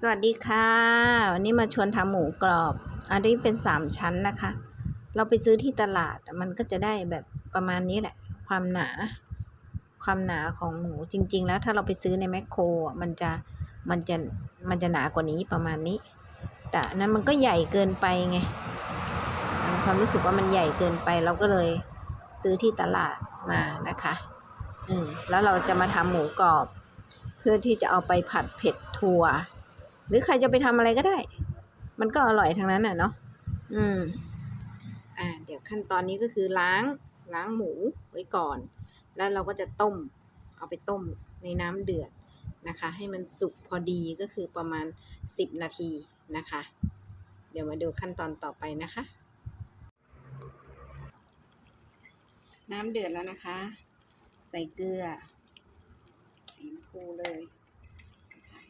สวัสดีค่ะ วันนี้มาชวนทำหมูกรอบ อันนี้เป็นสามชั้นนะคะ เราไปซื้อที่ตลาดมันก็จะได้แบบประมาณนี้แหละ ความหนา ความหนาของหมูจริง ๆ แล้วถ้าเราไปซื้อในแมคโครมันจะมันจะมันจะหนากว่านี้ประมาณนี้ แต่นั้นมันก็ใหญ่เกินไปไงความรู้สึกว่ามันใหญ่เกินไปเราก็เลยซื้อที่ตลาดมานะคะอืมแล้วเราจะมาทำหมูกรอบ เพื่อที่จะเอาไปผัดเผ็ดถั่ว หรือใครจะไปทำอะไรก็ได้ มันก็อร่อยทั้งนั้นน่ะเนาะอืมอ่าเดี๋ยวขั้นตอนนี้ก็คือล้างล้างหมูไว้ก่อน แล้วเราก็จะต้ม เอาไปต้มในน้ำเดือดนะคะ ให้มันสุกพอดีก็คือประมาณสิบนาทีนะคะ เดี๋ยวมาดูขั้นตอนต่อไปนะคะ น้ำเดือดแล้วนะคะ ใส่เกลือ สีชมพูเลยนะคะ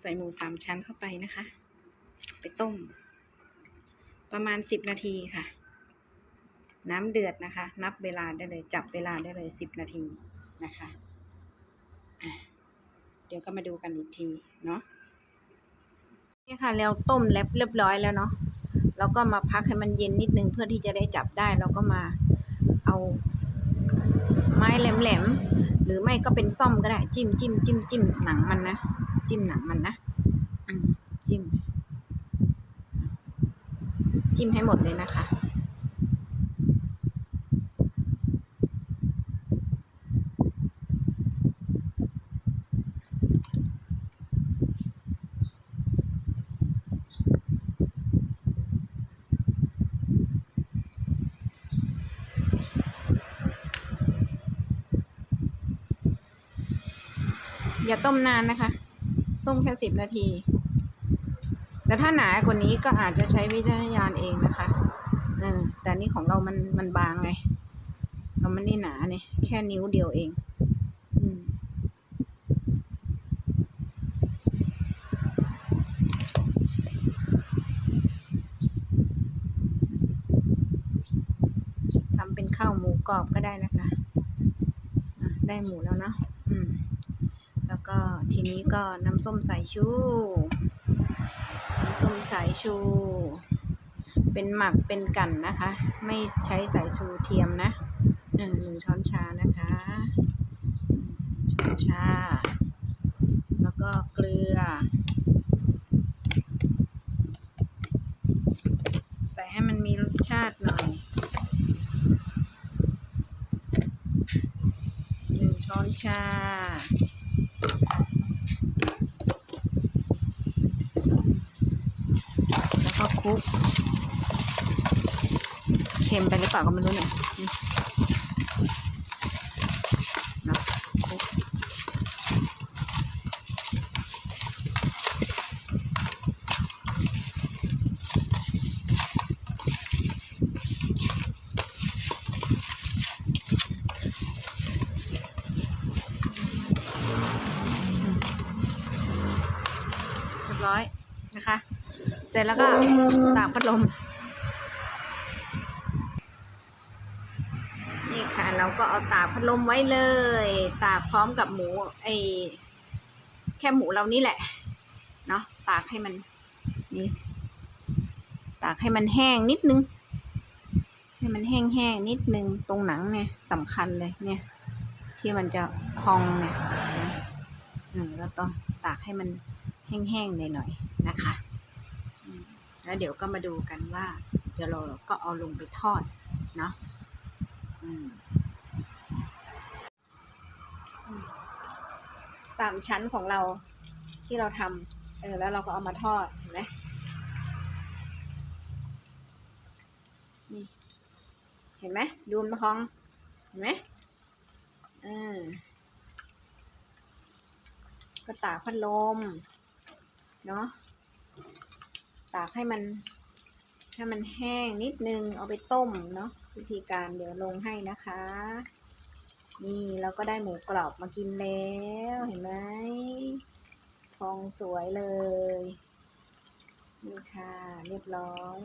ใส่ หมูสามชั้นเข้าไปนะคะ ไปต้ม ประมาณสิบนาทีค่ะ น้ำเดือดนะคะ นับเวลาได้เลยจับเวลาได้เลยสิบนาทีนะคะะเดี๋ยวก็มาดูกันอีกทีเนาะนี่ค่ะเราต้มแล้วเรียบร้อยแล้วเนาะเราก็มาพักให้มันเย็นนิดนึงเพื่อที่จะได้จับได้เราก็มาเอาไม้แหลมๆหรือไม่ก็เป็นซ่อมก็ได้ จิ้มจิ้มจิ้มจิ้มหนังมันนะ จิ้มหนังมันนะอืมจิ้ม จิ้มให้หมดเลยนะคะ อย่าต้มนานนะคะ ต้มแค่สิบนาที แต่ถ้าหนากว่านี้ก็อาจจะใช้วิจารณญาณเองนะคะเออแต่นี่ของเรามันมันบางไงเรามันนี่หนาเนี่ยแค่นิ้วเดียวเองทำเป็นข้าวหมูกรอบก็ได้นะคะได้หมูแล้วเนาะแล้วก็ทีนี้ก็น้ำส้มสายชู ส้มสายชู เป็นหมักเป็นกันนะคะ ไม่ใช้สายชูเทียมนะหนึ่งช้อนชานะคะช้อนชา แล้วก็เกลือ ใส่ให้มันมีรสชาติหน่อยหนึ่งช้อนชา แล้วก็ คุกเค็มไปหรือเปล่าก็ไม่รู้เนี่ยเนาะคุกเรียบร้อยนะคะ เสร็จแล้วก็ตากพัดลม นี่ค่ะ เราก็เอาตากพัดลมไว้เลย ตากพร้อมกับหมูไอแค่หมูเรานี่แหละ เนาะตากให้มันนี่ตากให้มันแห้งนิดนึง ให้มันแห้งๆนิดนึง ตรงหนังเนี่ยสำคัญเลยเนี่ย ที่มันจะพองเนี่ยนะอืมแล้วต้องตากให้มันแห้งๆหน่อยๆนะคะ แล้วเดี๋ยวก็มาดูกันว่า เดี๋ยวเราก็เอาลงไปทอดเนาะสามชั้นของเราที่เราทำเออแล้วเราก็เอามาทอดเห็นไหมนี่เห็นไหมดูมันพองเห็นไหมอ่าก็ตากพัดลม เนาะ ตากให้มัน ให้มันแห้งนิดนึงเอาไปต้มเนาะวิธีการเดี๋ยวลงให้นะคะ นี่เราก็ได้หมูกรอบมากินแล้วเห็นไหมฟองสวยเลยนี่ค่ะ เรียบร้อย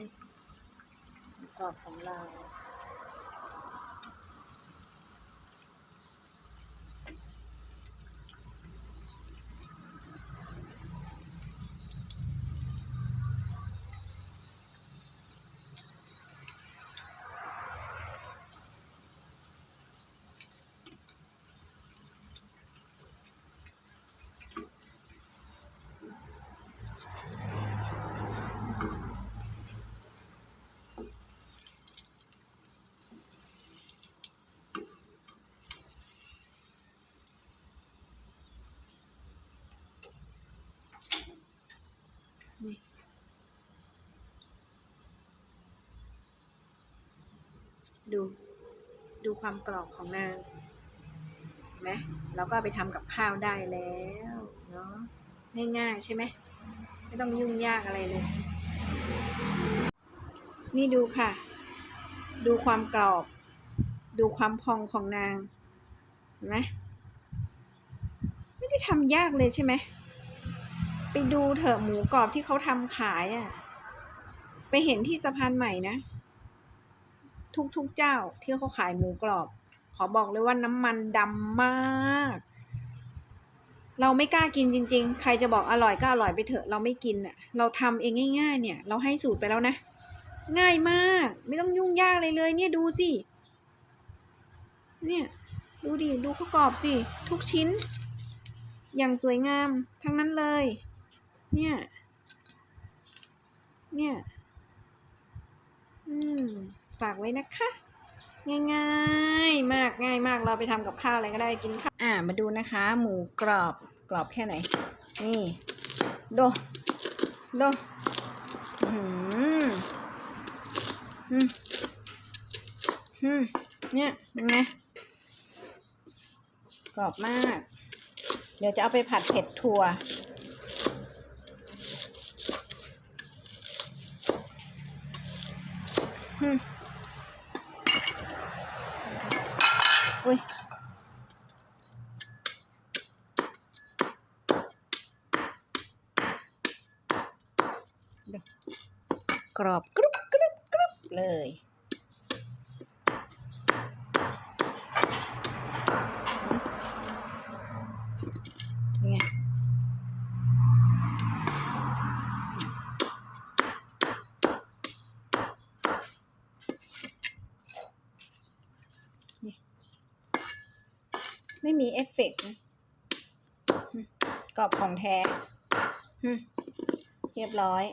หมูกรอบของเรา ดู ดูความกรอบของนางไหมเราก็ไปทำกับข้าวได้แล้วเนาะง่ายๆใช่ไหมไม่ต้องยุ่งยากอะไรเลย นี่ดูค่ะ ดูความกรอบ ดูความพองของนางเห็นไหมไม่ได้ทำยากเลยใช่ไหม ดูเถอะหมูกรอบที่เขาทำขายอะ่ะ ไปเห็นที่สะพานใหม่นะทุกทุกๆเจ้าที่เขาขายหมูกรอบ ขอบอกเลยว่าน้ำมันดำมาก เราไม่กล้ากินจริง ๆ ใครจะบอกอร่อยก็อร่อยไปเถอะ เราไม่กินอะ เราทำเองง่าย ๆ เนี่ย เราให้สูตรไปแล้วนะ ง่ายมาก ไม่ต้องยุ่งยากเลยเลย เนี่ยดูสิ เนี่ยดูดิ ดูเขากรอบสิ ทุกชิ้น อย่างสวยงามทั้งนั้นเลย เนี่ย เนี่ย อืม ฝากไว้นะคะ ง่ายๆ มากง่ายมากเราไปทำกับข้าวอะไรก็ได้กินข้าว อ่า มาดูนะคะ หมูกรอบกรอบแค่ไหน นี่โดโดอื้อหืมอืมอืมเนี่ยเป็นไงกรอบมาก เดี๋ยวจะเอาไปผัดเผ็ดถั่ว อุ้ยกรอบกรุบกรุบกรุบเลย ไม่มีเอฟเฟกต์นะอืมกรอบของแท้อืมเรียบร้อย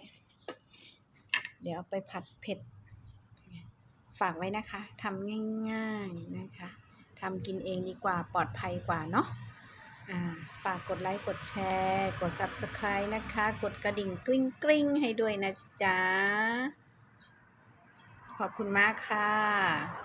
เดี๋ยวเอาไปผัดเผ็ด ฝากไว้นะคะทำง่ายๆนะคะทำกินเองดีกว่าปลอดภัยกว่าเนาะอ่าฝากกดไลค์ กดแชร์ กด Subscribe นะคะ กดกระดิ่งกริ๊งกริ๊งให้ด้วยนะจ๊ะ ขอบคุณมากค่ะ